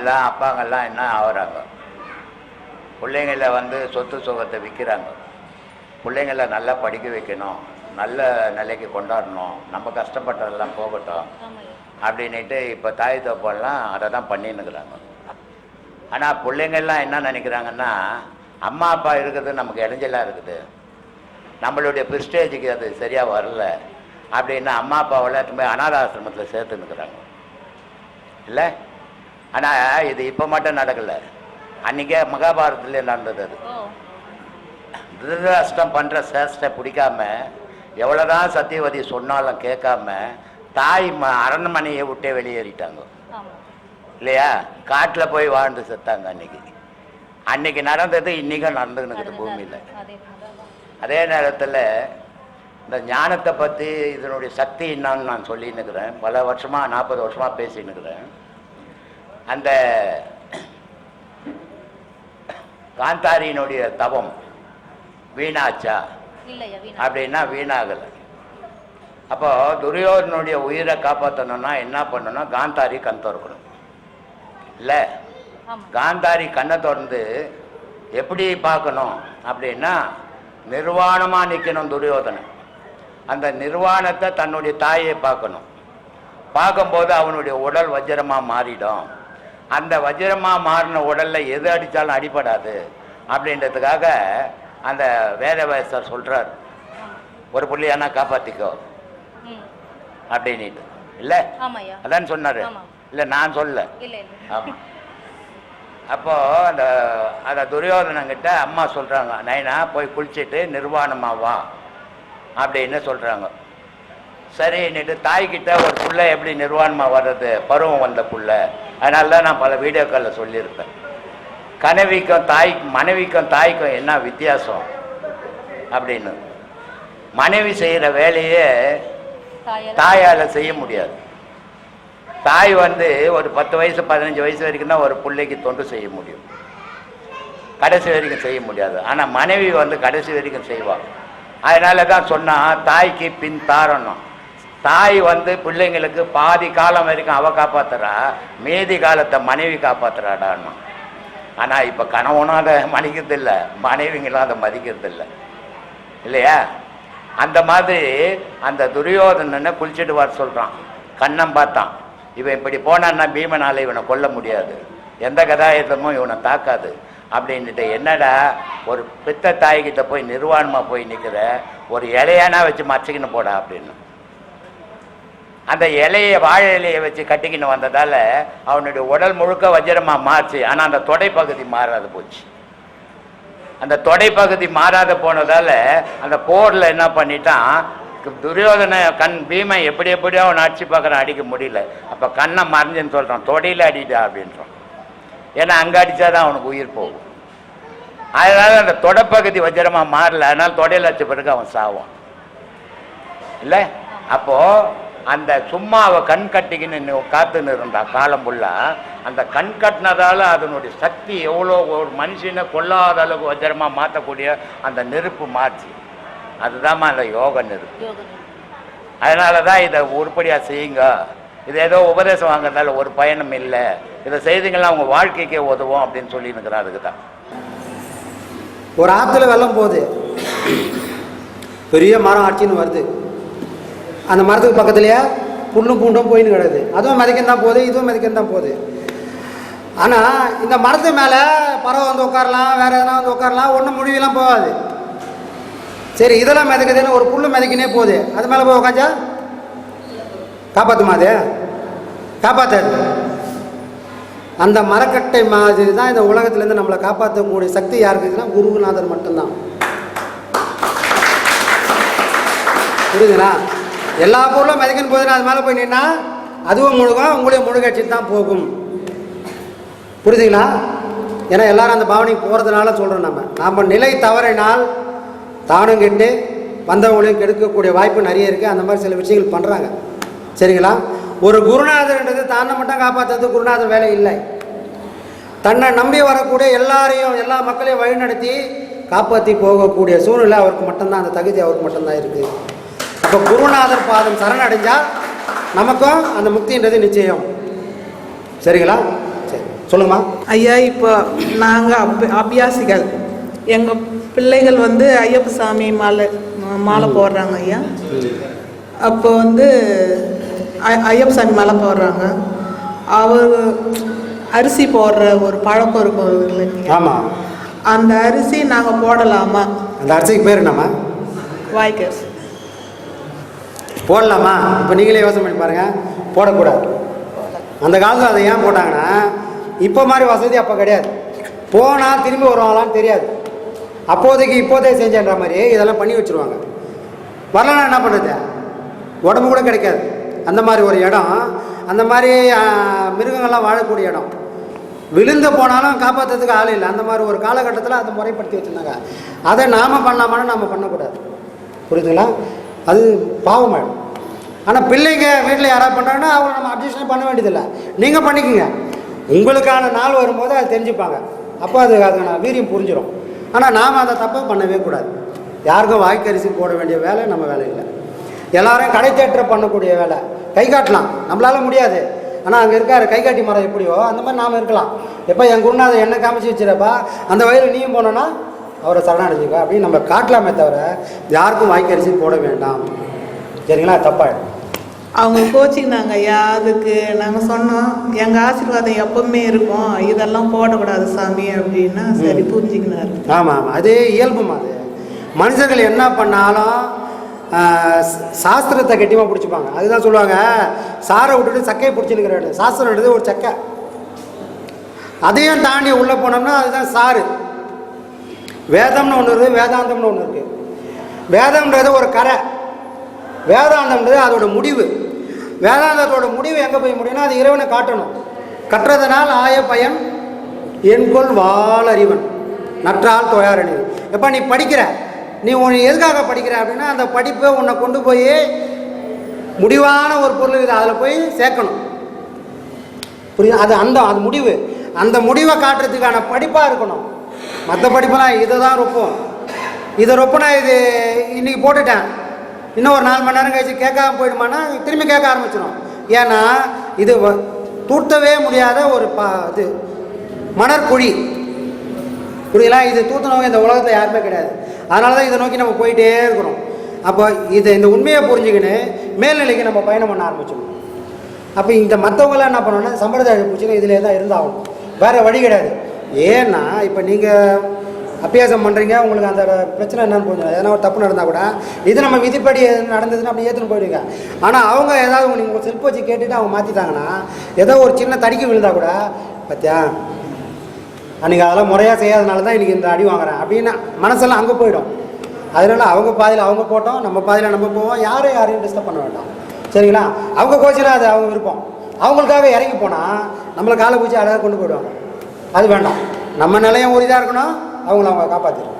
அம்மாங்கெல்லாம் அப்பாங்கெல்லாம் என்ன ஆகுறாங்க? பிள்ளைங்கள வந்து சொத்து சுகத்தை விற்கிறாங்க பிள்ளைங்கள நல்லா படிக்க வைக்கணும் நல்ல நிலைக்கு கொண்டாடணும் நம்ம கஷ்டப்பட்டதெல்லாம் போகட்டும் அப்படின்ட்டு இப்போ தாய் தப்பெல்லாம் அதை தான் பண்ணின்னுக்குறாங்க. ஆனால் பிள்ளைங்கள்லாம் என்ன நினைக்கிறாங்கன்னா அம்மா அப்பா இருக்கிறது நமக்கு இடைஞ்சலாக இருக்குது. நம்மளுடைய ப்ரிஸ்டேஜுக்கு அது சரியாக வரல அப்படின்னு அம்மா அப்பாவெல்லாம் போய் அனாத ஆசிரமத்தில் சேர்த்துன்னுக்குறாங்க. இல்லை? ஆனால் இது இப்போ மட்டும் நடக்கலை. அன்றைக்கே மகாபாரதத்துலேயே நடந்தது அது. திருதராஷ்டிரம் பண்ணுற சேஷ்டை பிடிக்காம எவ்வளோதான் சத்தியவதி சொன்னாலும் கேட்காம தாய் ம அரண்மனையை விட்டே வெளியேறிட்டாங்க. இல்லையா? காட்டில் போய் வாழ்ந்து செத்தாங்க அன்னைக்கு. அன்னைக்கு நடந்தது இன்றைக்கும் நடந்துன்னு பூமியில். அதே நேரத்தில் இந்த ஞானத்தை பற்றி இதனுடைய சக்தி என்னன்னு நான் சொல்லின்னுக்கிறேன். பல வருஷமாக நாற்பது வருஷமாக பேசின்னுக்கிறேன். அந்த காந்தாரியினுடைய தவம் வீணாச்சா? அப்படின்னா வீணாகலை. அப்போ துரியோதனுடைய உயிரை காப்பாற்றணும்னா என்ன பண்ணணும்? காந்தாரி கண் திறக்கணும். இல்லை? காந்தாரி கண்ணை திறந்து எப்படி பார்க்கணும் அப்படின்னா நிர்வாணமாக நிற்கணும் துரியோதனன். அந்த நிர்வாணத்தை தன்னுடைய தாயை பார்க்கணும். பார்க்கும்போது அவனுடைய உடல் வஜ்ரமாக மாறிடும். அந்த வஜ்ரமாக மாறின உடலில் எது அடித்தாலும் அடிபடாது அப்படின்றதுக்காக அந்த வேதவயசர் சொல்கிறார் ஒரு புள்ளியானா காப்பாற்றிக்கோ அப்படின்ட்டு இல்லை? அதான் சொன்னார். இல்லை நான் சொல்ல ஆமாம் அப்போ அந்த அந்த துரியோதனங்கிட்ட அம்மா சொல்கிறாங்க நைனா போய் குளிச்சுட்டு நிர்வாணமா வா. அப்படின்னு சொல்கிறாங்க சரின்னுட்டு தாய்கிட்ட ஒரு புள்ள எப்படி நிர்வாணமாக வர்றது? பருவம் வந்த புள்ள. அதனால தான் நான் பல வீடியோக்களில் சொல்லியிருப்பேன். கனவிக்கும் தாய் மனைவிக்கும் தாய்க்கும் என்ன வித்தியாசம்? அப்படின்னு. மனைவி செய்கிற வேலையே தாயால செய்ய முடியாது. தாய் வந்து ஒரு பத்து வயசு பதினஞ்சு வயசு வரைக்கும் தான் ஒரு பிள்ளைக்கு தொண்டு செய்ய முடியும். கடைசி வரைக்கும் செய்ய முடியாது. ஆனால் மனைவி வந்து கடைசி வரைக்கும் செய்வாள் அதனால தான் சொன்னா தாய்க்கு பின் தாரணும். தாய் வந்து பிள்ளைங்களுக்கு பாதி காலம் வரைக்கும் அவ காப்பாத்துறா மீதி காலத்தை மனைவி காப்பாத்துறாடான்னு. ஆனால் இப்போ கணவனாக அதை மதிக்கிறது இல்லை மனைவிங்களும் அதை மதிக்கிறது இல்லை இல்லையா? அந்த மாதிரி அந்த துரியோதனனை குளிச்சுட்டு வர சொல்கிறான் கண்ணம் பார்த்தான். இவன் இப்படி போனான்னா பீமனால இவனை கொல்ல முடியாது. எந்த கதாயுதமும் இவனை தாக்காது. அப்படின்ட்டு என்னடா ஒரு பித்த தாய்கிட்ட போய் நிர்வாணமாக போய் நிற்கிற ஒரு இலையானா வச்சு மறைச்சிக்கின்னு போடா அப்படின்னு. அந்த இலையை வாழை இலையை வச்சு கட்டிக்கின்னு வந்ததால் அவனுடைய உடல் முழுக்க வஜ்ரமாக மாறுச்சு. ஆனால் அந்த தொடைப்பகுதி மாறாது போச்சு. அந்த தொடைப்பகுதி மாறாத போனதால அந்த போரில் என்ன பண்ணிட்டான்? துரியோதனை கண் பீமை எப்படி எப்படியோ அவனை அடிச்சு பார்க்குறான் அடிக்க முடியல. அப்போ கண்ணை மறைஞ்சுன்னு சொல்கிறான் தொடையில் அடிட்டா அப்படின்றான். ஏன்னா அங்கே அடித்தாதான் அவனுக்கு உயிர் போகும். அதனால் அந்த தொடைப்பகுதி வஜ்ரமாக மாறல. அதனால் தொடையில் அடிச்ச பிறகு அவன் சாவான். இல்லை? அப்போது அந்த சும்மா அவ கண் கட்டிக்கின்னு காத்துன்னு இருந்தா காலம் ஃபுல்லா அந்த கண் கட்டினதால அதனுடைய சக்தி எவ்வளோ ஒரு மனுஷனை கொல்லாத அளவுக்கு வஜ்ரமாக மாற்றக்கூடிய அந்த நெருப்பு மாற்றி. அதுதாம்மா அந்த யோக நெருப்பு. அதனால தான் இதை உருப்படியாக செய்யுங்க. இது ஏதோ உபதேசம் வாங்குறதால ஒரு பயனும் இல்லை. இதை செய்திங்கன்னா அவங்க வாழ்க்கைக்கே உதவும் அப்படின்னு சொல்லி இருக்கிறேன் அதுக்கு தான் ஒரு ஆற்றுல வெள்ளம் போகுது. பெரிய மரம் அடிச்சின்னு வருது. அந்த மரத்துக்கு பக்கத்துலேயே? புல்லும் பூண்டும் போயின்னு கிடக்குது. அதுவும் மிதக்கன் தான் போகுது இதுவும் மிதக்கன் தான் போகுது. ஆனால் இந்த மரத்து மேலே பறவை வந்து உட்காரலாம் வேறு எதனா வந்து உட்காரலாம் ஒன்றும் முடிவெல்லாம் போகாது. சரி இதெல்லாம் மிதக்குதுன்னு ஒரு புல்லு மிதக்கினே போகுது. அது மேலே போய் உக்காஞ்சா? காப்பாற்றுமா அது? காப்பாற்றாது அந்த மரக்கட்டை மாதிரி தான் இந்த உலகத்துலேருந்து நம்மளை காப்பாற்றக்கூடிய சக்தி யாருக்கு இருக்குன்னா குருநாதர் மட்டும்தான். புரியுதுங்களா? எல்லா பொருளும் மிதக்கணும் போதுன்னா அது மேலே போய் நின்னா அதுவும் முழுகும் உங்களையும் முழுகடிச்சு தான் போகும். புரியுதுங்களா ஏன்னா எல்லாரும் அந்த பாவனைக்கு போகிறதுனால சொல்கிறோம் நம்ம. நாம் நிலை தவறினால் தானும் கெட்டு வந்தவங்களையும் கெடுக்கக்கூடிய வாய்ப்பு நிறைய இருக்குது அந்த மாதிரி சில விஷயங்கள் பண்ணுறாங்க சரிங்களா? ஒரு குருநாதர்ன்றது தானை மட்டும் காப்பாற்றுறது குருநாதர் வேலை இல்லை. தன்னை நம்பி வரக்கூடிய எல்லாரையும் எல்லா மக்களையும் வழிநடத்தி காப்பாற்றி போகக்கூடிய சூழ்நிலை அவருக்கு மட்டும்தான். அந்த தகுதி அவருக்கு மட்டும்தான் இருக்குது அப்போ குருநாதர் பாதம் சரணடைஞ்சால் நமக்கும் அந்த முக்தின்றது நிச்சயம். சரிங்களா? சரி சொல்லுங்கம்மா. ஐயா இப்போ நாங்கள் அபி அபியாசிகள். எங்கள் பிள்ளைகள் வந்து ஐயப்ப சாமி மாலை மாலை போடுறாங்க ஐயா. அப்போ வந்து ஐயப்ப சாமி மாலை போடுறாங்க. அவர் அரிசி போடுற ஒரு பழக்கம் இருக்கும் இல்லைங்க ஆமாம் அந்த அரிசி நாங்கள் போடலாமா? அந்த அரிசிக்கு பேர் என்னம்மா? வாய்க்கரிசி. போடலாமா? இப்போ நீங்களே யோசனை பண்ணி பாருங்கள் போடக்கூடாது. அந்த காலத்தில் அதை ஏன் போட்டாங்கன்னா இப்போ மாதிரி வசதி அப்போ கிடையாது. போனால் திரும்பி வருவாங்களான்னு தெரியாது. அப்போதைக்கு இப்போதே செஞ்சேன்ற மாதிரி இதெல்லாம் பண்ணி வச்சுருவாங்க. வரலன்னா என்ன பண்ணுறது உடம்பு கூட கிடைக்காது. அந்த மாதிரி ஒரு இடம் அந்த மாதிரி மிருகங்கள்லாம் வாழக்கூடிய இடம். விழுந்து போனாலும் காப்பாற்றுறதுக்கு ஆள் இல்லை. அந்த மாதிரி ஒரு காலகட்டத்தில் அதை முறைப்படுத்தி வச்சுருந்தாங்க. அதை நாம் பண்ணலாமான்னு நம்ம பண்ணக்கூடாது. புரியுதுங்களா? அது பாவமாயிடும். ஆனால் பிள்ளைங்க வீட்டில் யாராவது பண்ணுறாங்கன்னா அவங்க நம்ம அப்ஜெக்ஷன் பண்ண வேண்டியதில்லை. நீங்கள் பண்ணிக்கோங்க. உங்களுக்கான நாள் வரும்போது அது தெரிஞ்சுப்பாங்க. அப்போ அது அதுக்கான வீரியம் புரிஞ்சிடும் ஆனால் நாம் அதை தப்பை பண்ணவே கூடாது. யாருக்கும் வாய்க்கரிசி போட வேண்டிய வேலை நம்ம வேலை இல்லை. எல்லாரும் கடை தேட்டரை பண்ணக்கூடிய வேலை. கை காட்டலாம். நம்மளால முடியாது. ஆனால் அங்கே இருக்கார் கை காட்டி மரம் எப்படியோ அந்த மாதிரி நாம் இருக்கலாம். எப்போ என் குருநாதர் என்ன காமிச்சு வச்சிருப்பா அந்த வயலில் நீயும் போனோன்னா அவரை சரணடைஞ்சுக்க அப்படின்னு நம்ம காட்டலாமே தவிர யாருக்கும் வாய்க்கரிசி போட வேண்டாம். சரிங்களா? தப்பாயிடும். அவங்க கோச்சிங்னாங்க ஐயா அதுக்கு நாங்கள் சொன்னோம் எங்கள் ஆசீர்வாதம் எப்பவுமே இருக்கும். இதெல்லாம் போடக்கூடாது சாமி அப்படின்னா சரி புரிஞ்சுக்கினாரு. ஆமாம் ஆமாம் அது இயல்புமா அது மனுஷர்கள் என்ன பண்ணாலும் சாஸ்திரத்தை கட்டியமாக பிடிச்சிப்பாங்க. அதுதான் சொல்லுவாங்க சாரை விட்டுட்டு சக்கையை பிடிச்சிருக்கிற சாஸ்திரம்ன்றது ஒரு சக்கை. அதையும் தாண்டி உள்ளே போனோம்னா அதுதான் சாறு. வேதம்னு ஒன்று இருக்குது வேதாந்தம்னு ஒன்று இருக்குது வேதம்ன்றது ஒரு கரை. வேதாந்தம்ன்றது அதோட முடிவு. வேதாந்தத்தோட முடிவு எங்கே போய் முடியும்னா அது இறைவனை காட்டணும். கற்றதனால் ஆய பயன் என்கொள் வாழறிவன் நற்றால் தொயாரணிவன் எப்போ நீ படிக்கிற? நீ உன்னை எதுக்காக படிக்கிற அப்படின்னா அந்த படிப்பை உன்னை கொண்டு போய் முடிவான ஒரு பொருள் இது அதில் போய் சேர்க்கணும். புரியுது? அது அந்த அது முடிவு. அந்த முடிவை காட்டுறதுக்கான படிப்பாக இருக்கணும். மற்ற படிப்பெல்லாம் இதை தான் ரொப்போம். இதை ரொப்பனா இது இன்றைக்கி போட்டுட்டேன். இன்னும் ஒரு நாலு மணி நேரம் கழிச்சு கேட்காம போயிடுமானா திரும்பி கேட்க ஆரம்பிச்சிடும் ஏன்னா இது வ- தூர்த்தவே முடியாத ஒரு பா இது மணற்குழி. புரியுதா? இது தூத்தினவங்க இந்த உலகத்தில் யாருமே கிடையாது. அதனால தான் இதை நோக்கி நம்ம போயிட்டே இருக்கிறோம். அப்போ இதை இந்த உண்மையை புரிஞ்சுக்கின்னு மேல்நிலைக்கு நம்ம பயணம் பண்ண ஆரம்பிச்சிடணும் அப்போ இந்த மற்றவங்களாம் என்ன பண்ணணும்னா சம்பிரதாய பூச்சிங்க இதில் தான் இருந்தாகணும். வேறு வழி கிடையாது. ஏன்னா இப்போ நீங்கள் அபியாசம் பண்ணுறீங்க உங்களுக்கு அந்த பிரச்சனை என்னன்னு புரிஞ்சுடும் எதனா ஒரு தப்பு நடந்தால் கூட இது நம்ம விதிப்படி நடந்ததுன்னு அப்படி ஏற்றுன்னு போயிடுங்க. ஆனால் அவங்க ஏதாவது நீங்கள் செல்ஃப் வச்சு கேட்டுட்டு அவங்க மாற்றிட்டாங்கன்னா ஏதோ ஒரு சின்ன தடிக்கு விழுந்தா கூட பார்த்தியா அன்றைக்கி அதெல்லாம் முறையாக செய்யாதனால தான் இன்றைக்கி இந்த அடி வாங்குறேன். அப்படின்னா மனசெல்லாம் அங்கே போயிடும். அதனால அவங்க பாதையில் அவங்க போட்டோம் நம்ம பாதையில் நம்ம போவோம். யாரும் யாரையும் டிஸ்டர்ப் பண்ண வேண்டாம். சரிங்களா? அவங்க கோச்சினா அது அவங்க விருப்பம். அவங்களுக்காக இறங்கி போனால் நம்மளை காலை பூச்சி அழகாக கொண்டு போயிடுவாங்க. அது வேண்டாம். நம்ம நிலையம் ஒரு இதாக இருக்கணும். அவங்கள அவங்க காப்பாற்றிடுவாங்க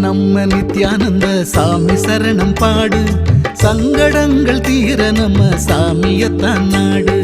நம்ம நித்யானந்த சாமி சரணம் பாடு. சங்கடங்கள் தீர நம்ம சாமியத்தான் நாடு.